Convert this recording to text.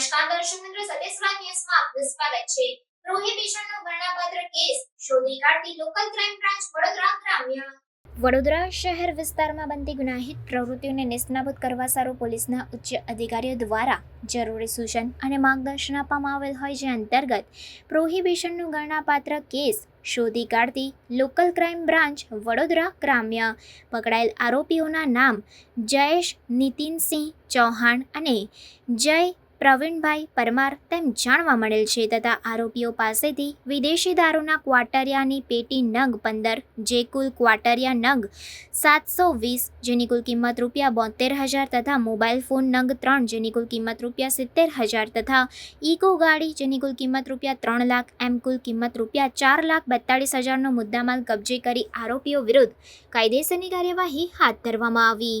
ન્યૂઝમાં આપનું સ્વાગત છે. પ્રોહિબિશનનો ગણનાપાત્ર કેસ, શોધી કાઢતી લોકલ ક્રાઇમ બ્રાન્ચ વડોદરા ગ્રામ્ય. વડોદરા શહેર વિસ્તારમાં બનતી ગુનાહિત પ્રવૃત્તિઓને નિષ્ણાબૂદ કરવા સારું પોલીસના ઉચ્ચ અધિકારીઓ દ્વારા જરૂરી સૂચન અને માર્ગદર્શન આપવામાં આવેલ હોય જે અંતર્ગત, પ્રોહિબિશનનું ગણનાપાત્ર કેસ, શોધી કાઢતી લોકલ ક્રાઇમ બ્રાન્ચ વડોદરા ગ્રામ્ય. પકડાયેલ આરોપીઓના નામ જયેશ નીતિનસિંહ ચૌહાણ અને જય પ્રવીણભાઈ પરમાર તેમ જાણવા મળેલ છે તથા આરોપીઓ પાસેથી વિદેશી દારૂના ક્વાટરિયાની પેટી નંગ પંદર, જે કુલ ક્વાટરિયા નંગ સાતસો વીસ, જેની કુલ કિંમત રૂપિયા બોતેર હજાર તથા મોબાઈલ ફોન નંગ ત્રણ, જેની કુલ કિંમત રૂપિયા સિત્તેર હજાર તથા ઇકો ગાડી, જેની કુલ કિંમત રૂપિયા ત્રણ લાખ, એમ કુલ કિંમત રૂપિયા ચાર લાખ બેતાળીસ હજારનો મુદ્દામાલ કબજે કરી આરોપીઓ વિરુદ્ધ કાયદેસરની કાર્યવાહી હાથ ધરવામાં આવી.